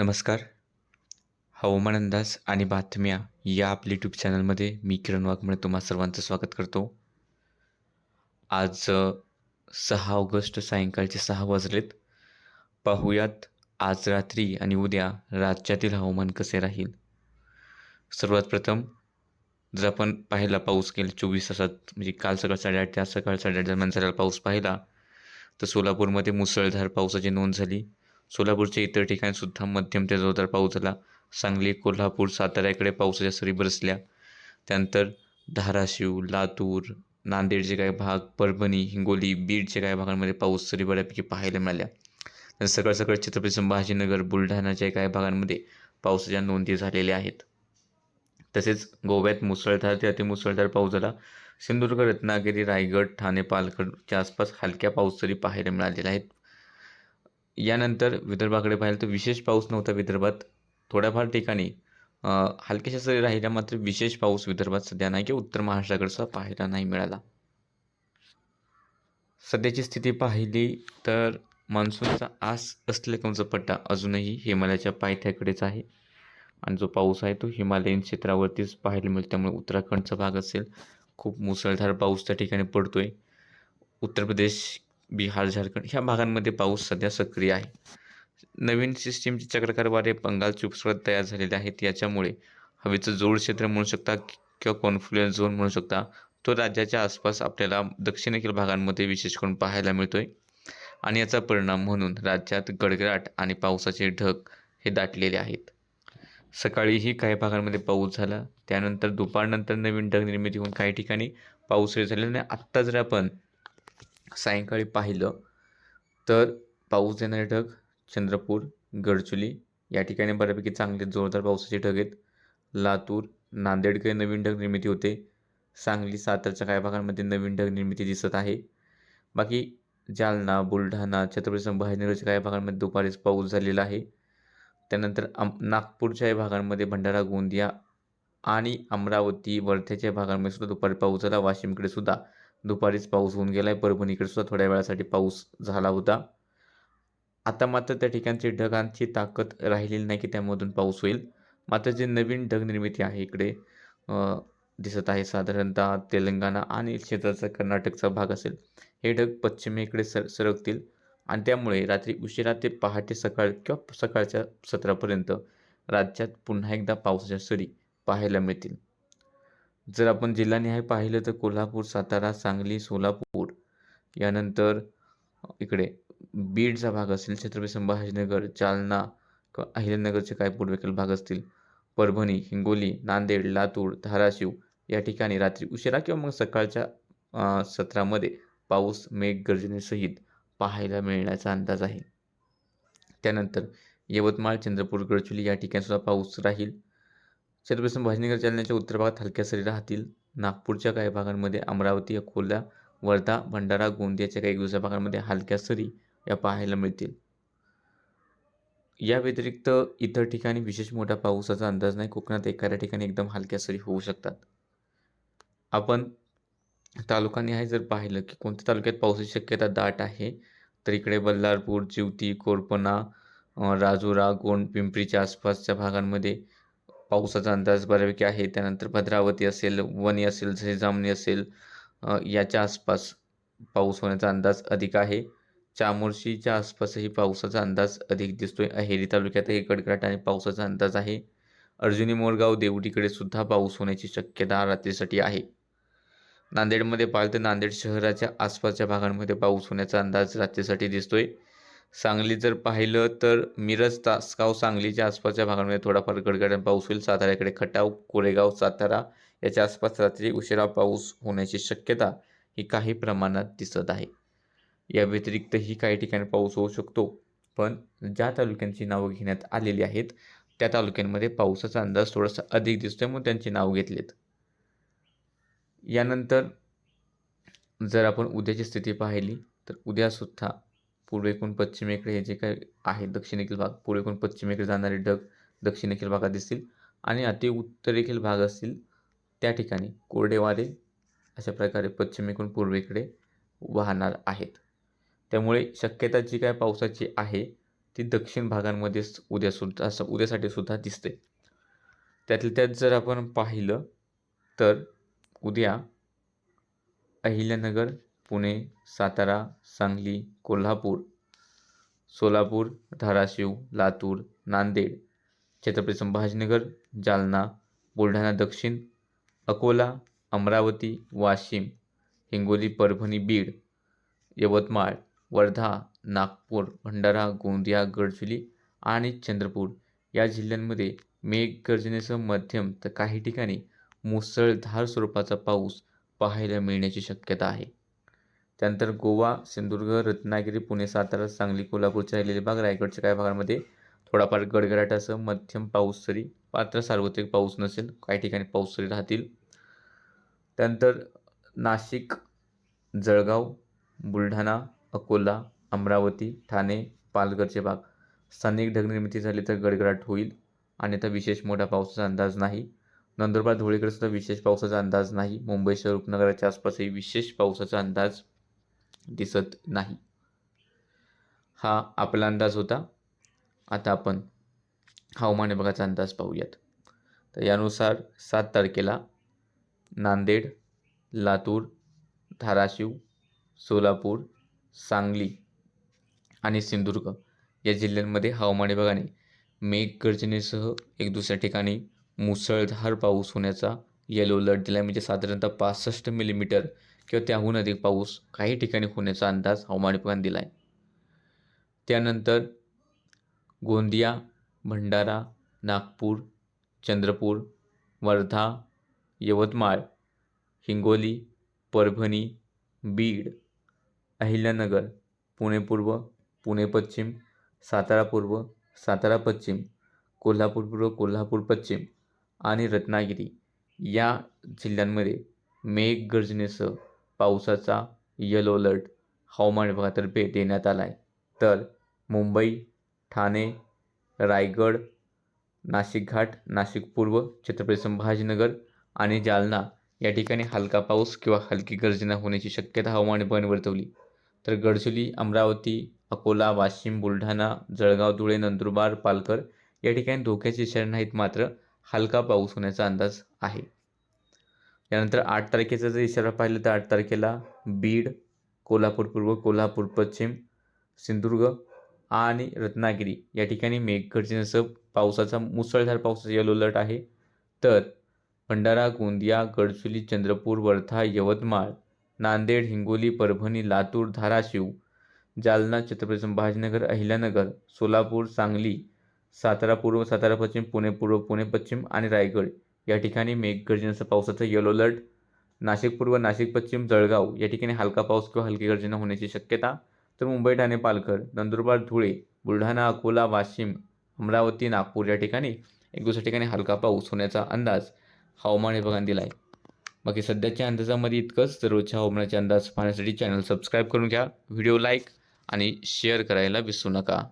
नमस्कार. हवामान अंदाज आणि बातम्या या आपल्या यूट्यूब चॅनलमध्ये मी किरण वाघमळे तुम्हा सर्वांचं स्वागत करतो. आज सहा ऑगस्ट सायंकाळचे सहा वाजलेत. पाहूयात आज रात्री आणि उद्या राज्यातील हवामान कसे राहील? सर्वात प्रथम जर आपण पाहिला पाऊस गेल्या चोवीस तासात म्हणजे काल सकाळ साडेआठ ते आज सकाळ साडेआठ दरम्यान झालेला पाऊस पाहिला तर सोलापूरमध्ये मुसळधार पावसाची नोंद झाली. सोलापूरच्या इतर ठिकाणीसुद्धा मध्यम ते जोरदार पाऊस झाला सांगली कोल्हापूर साताऱ्याकडे पावसाच्या सरी बरसल्या. त्यानंतर धाराशिव लातूर नांदेडचे काही भाग परभणी हिंगोली बीडच्या काही भागांमध्ये पाऊस सरी बऱ्यापैकी पाहायला मिळाल्या. तर सकाळ सकाळ छत्रपती संभाजीनगर बुलढाणाच्या काही भागांमध्ये पावसाच्या नोंदी झालेल्या आहेत. तसेच गोव्यात मुसळधार ते अतिमुसळधार पाऊस झाला सिंधुदुर्ग रत्नागिरी रायगड ठाणे पालघरच्या आसपास हलक्या पाऊस सरी पाहायला मिळालेल्या आहेत. यानंतर विदर्भाकडे पाहिलं तर विशेष पाऊस नव्हता विदर्भात. थोड्याफार ठिकाणी हलक्याशा सरी राहिल्या मात्र विशेष पाऊस विदर्भात सध्या नाही किंवा उत्तर महाराष्ट्राकडचा पाहायला नाही मिळाला. सध्याची स्थिती पाहिली तर मान्सूनचा आस असलेला पट्टा अजूनही हिमालयाच्या पायथ्याकडेच आहे. आणि जो पाऊस आहे तो हिमालयीन क्षेत्रावरतीच पाहायला मिळतो त्यामुळे उत्तराखंडचा भाग असेल खूप मुसळधार पाऊस त्या ठिकाणी पडतोय. उत्तर प्रदेश बिहार झारखंड ह्या भागांमध्ये पाऊस सध्या सक्रिय आहे. नवीन सिस्टीमचे चक्रकारवारे बंगाल बंगालची तयार झालेले आहेत. याच्यामुळे हवेचं जोड क्षेत्र म्हणू शकता किंवा कॉन्फ्लुएन्स झोन म्हणू शकता तो राज्याच्या आसपास आपल्याला दक्षिणेकडील भागांमध्ये विशेष करून पाहायला मिळतोय. आणि याचा परिणाम म्हणून राज्यात गडगडाट आणि पावसाचे ढग हे दाटलेले आहेत. सकाळीही काही भागांमध्ये पाऊस झाला. त्यानंतर दुपारनंतर नवीन ढग निर्मिती होऊन काही ठिकाणी पाऊस झालेला नाही. आत्ता जर आपण सायंकाळी पाहिलं तर पाऊस देणारे ढग चंद्रपूर गडचुली या ठिकाणी बऱ्यापैकी चांगले जोरदार पावसाचे ढग आहेत. लातूर नांदेडकडे नवीन ढग निर्मिती होते. सांगली सातारच्या काही भागांमध्ये नवीन ढग निर्मिती दिसत आहे. बाकी जालना बुलढाणा छत्रपती संभाजीनगरच्या काही भागांमध्ये दुपारीच पाऊस झालेला आहे. त्यानंतर अम नागपूरच्या भागांमध्ये भंडारा गोंदिया आणि अमरावती वर्ध्याच्या भागांमध्ये सुद्धा दुपारी पाऊस झाला. वाशिमकडे सुद्धा दुपारीच पाऊस होऊन गेला आहे परभणीकडे सुद्धा थोड्या वेळासाठी पाऊस झाला होता. आता मात्र त्या ठिकाणची ढगांची ताकद राहिलेली नाही की त्यामधून पाऊस होईल. मात्र जे नवीन ढग निर्मिती आहे इकडे दिसत आहे साधारणतः तेलंगणा आणि क्षेत्राचा कर्नाटकचा भाग असेल. हे ढग पश्चिमेकडे सर सरकतील आणि त्यामुळे रात्री उशिरा ते पहाटे सकाळ किंवा सकाळच्या सत्रापर्यंत राज्यात पुन्हा एकदा पावसाच्या सरी पाहायला मिळतील. जर आपण जिल्हानिहाय पाहिलं तर कोल्हापूर सातारा सांगली सोलापूर यानंतर इकडे बीडचा भाग असेल छत्रपती संभाजीनगर जालना किंवा अहिल्यानगरचे काही पूर्वेकडील भाग असतील. परभणी हिंगोली नांदेड लातूर धाराशिव या ठिकाणी रात्री उशिरा किंवा मग सकाळच्या सत्रामध्ये पाऊस मेघगर्जनेसहित पाहायला मिळण्याचा अंदाज आहे. त्यानंतर यवतमाळ चंद्रपूर गडचुली या ठिकाणी सुद्धा पाऊस राहील. छत्रपती भाजनगर जालन्याच्या उत्तर भागात हलक्या सरी राहतील. नागपूरच्या काही भागांमध्ये अमरावती अकोला वर्धा भंडारा गोंदियाच्या काही दुसऱ्या भागांमध्ये हलक्या सरी या पाहायला मिळतील. या व्यतिरिक्त इतर ठिकाणी विशेष मोठा पावसाचा अंदाज नाही. कोकणात एखाद्या ठिकाणी एकदम हलक्या सरी होऊ शकतात. आपण तालुकाने आहे जर पाहिलं की कोणत्या तालुक्यात पावसाची शक्यता दाट आहे तर इकडे बल्लारपूर चिवती कोरपणा राजुरा गोंड पिंपरीच्या आसपासच्या भागांमध्ये पावसाचा अंदाज बऱ्यापैकी आहे. त्यानंतर भद्रावती असेल वणी असेल जसे असेल याच्या आसपास पाऊस होण्याचा अंदाज अधिक आहे. चामोर्शीच्या आसपासही पावसाचा अंदाज अधिक दिसतोय. अहेरी तालुक्यातही कडकडाटाने आणि पावसाचा अंदाज आहे. अर्जुनी मोरगाव देवडीकडे सुद्धा पाऊस होण्याची शक्यता रात्रीसाठी आहे. नांदेडमध्ये पाहिलं तर नांदेड शहराच्या आसपासच्या भागांमध्ये पाऊस होण्याचा अंदाज रात्रीसाठी दिसतोय. सांगली जर पाहिलं तर मिरज तासगाव सांगलीच्या आसपासच्या भागांमध्ये थोडाफार गडगड पाऊस होईल. साताऱ्याकडे खटाव कोरेगाव सातारा याच्या आसपास रात्री उशिरा पाऊस होण्याची शक्यता ही काही प्रमाणात दिसत आहे. या व्यतिरिक्तही काही ठिकाणी पाऊस होऊ शकतो पण ज्या तालुक्यांची नावं घेण्यात आलेली आहेत त्या तालुक्यांमध्ये पावसाचा अंदाज थोडासा अधिक दिसतोय म्हणून त्यांची नावं घेतलीत. यानंतर जर आपण उद्याची स्थिती पाहिली तर उद्यासुद्धा पूर्वेकडून पश्चिमेकडे हे जे काही आहे दक्षिणेकडील भाग पूर्वेकडून पश्चिमेकडे जाणारे ढग दक्षिणेकडील भागात दिसतील आणि अति उत्तरेकडील भाग असतील त्या ठिकाणी कोरडे वारे अशा प्रकारे पश्चिमेकडून पूर्वेकडे वाहणार आहेत. त्यामुळे शक्यता जी काय पावसाची आहे ती दक्षिण भागांमध्येच उद्या सुद्धा असं उद्यासाठी सुद्धा दिसते. त्यातल्या त्यात जर आपण पाहिलं तर उद्या अहिल्यानगर पुणे सातारा सांगली कोल्हापूर सोलापूर धाराशिव लातूर नांदेड छत्रपती संभाजीनगर जालना बुलढाणा दक्षिण अकोला अमरावती वाशिम हिंगोली परभणी बीड यवतमाळ वर्धा नागपूर भंडारा गोंदिया गडचिरोली आणि चंद्रपूर या जिल्ह्यांमध्ये मेघगर्जनेसह मध्यम तर काही ठिकाणी मुसळधार स्वरूपाचा पाऊस पाहायला मिळण्याची शक्यता आहे. त्यानंतर गोवा सिंधुदुर्ग रत्नागिरी पुणे सातारा सांगली कोल्हापूरचे राहिलेले भाग रायगडच्या काही भागांमध्ये थोडाफार गडगडाटासह मध्यम पाऊस सरी मात्र सार्वत्रिक पाऊस नसेल काही ठिकाणी पाऊस सरी राहतील. त्यानंतर नाशिक जळगाव बुलढाणा अकोला अमरावती ठाणे पालघरचे भाग. स्थानिक ढगनिर्मिती झाली तर गडगडाट होईल आणि आता विशेष मोठा पावसाचा अंदाज नाही. नंदुरबार धुळेकडे सुद्धा विशेष पावसाचा अंदाज नाही. मुंबई शहर उपनगराच्या आसपासही विशेष पावसाचा अंदाज दिसत नाही. हा आपला अंदाज होता. आता आपण हवामान विभागाचा अंदाज पाहूयात. तर यानुसार सात तारखेला नांदेड लातूर धाराशिव सोलापूर सांगली आणि सिंधुदुर्ग या जिल्ह्यांमध्ये हवामान विभागाने मेघगर्जनेसह एक दुसऱ्या ठिकाणी मुसळधार पाऊस होण्याचा येलो अलर्ट दिला आहे म्हणजे साधारणतः पासष्ट मिलीमीटर किंवा त्याहून अधिक पाऊस काही ठिकाणी होण्याचा अंदाज हवामान विभागाने दिला आहे त्यानंतर गोंदिया भंडारा नागपूर चंद्रपूर वर्धा यवतमाळ हिंगोली परभणी बीड अहिल्यानगर पुणे पूर्व पुणे पश्चिम सातारा पूर्व सातारा पश्चिम कोल्हापूर पूर्व कोल्हापूर पश्चिम आणि रत्नागिरी या जिल्ह्यांमध्ये मेघगर्जनेसह पावसाचा यलो अलर्ट हवामान विभागातर्फे देण्यात आला आहे तर मुंबई ठाणे रायगड नाशिक घाट नाशिक पूर्व छत्रपती संभाजीनगर आणि जालना या ठिकाणी हलका पाऊस किंवा हलकी गर्जना होण्याची शक्यता हवामान विभागाने वर्तवली. तर गडचिरोली अमरावती अकोला वाशिम बुलढाणा जळगाव धुळे नंदुरबार पालघर या ठिकाणी धोक्याचे इशारे नाहीत मात्र हलका पाऊस होण्याचा अंदाज आहे. यानंतर आठ तारखेचा जर इशारा पाहिला तर आठ तारखेला बीड कोल्हापूर पूर्व कोल्हापूर पश्चिम सिंधुदुर्ग आणि रत्नागिरी. या ठिकाणी मेघगर्जनेसह पावसाचा मुसळधार पावसाचा येलो अलर्ट आहे. तर भंडारा गोंदिया गडचुली चंद्रपूर वर्धा यवतमाळ नांदेड हिंगोली परभणी लातूर धाराशिव जालना छत्रपती संभाजीनगर अहिल्यानगर सोलापूर सांगली सातारा पूर्व सातारा पश्चिम पुणे पूर्व पुणे पश्चिम आणि रायगड. या ठिकाणी मेघगर्जनेसह पावसाचा येलो अलर्ट नाशिक पूर्व नाशिक पश्चिम जळगाव या ठिकाणी हलका पाऊस किंवा हलकी गर्जना होण्याची शक्यता. तर मुंबई ठाणे पालघर नंदुरबार धुळे बुलढाणा अकोला वाशिम अमरावती नागपूर या ठिकाणी एक दुसऱ्या ठिकाणी हलका पाऊस होण्याचा अंदाज हवामान विभागाने दिला आहे बाकी सध्याच्या अंदाजामध्ये इतकंच. दररोजच्या हवामानाचे अंदाज पाहण्यासाठी चॅनल सबस्क्राईब करून घ्या. व्हिडिओ लाईक आणि शेअर करायला विसरू नका.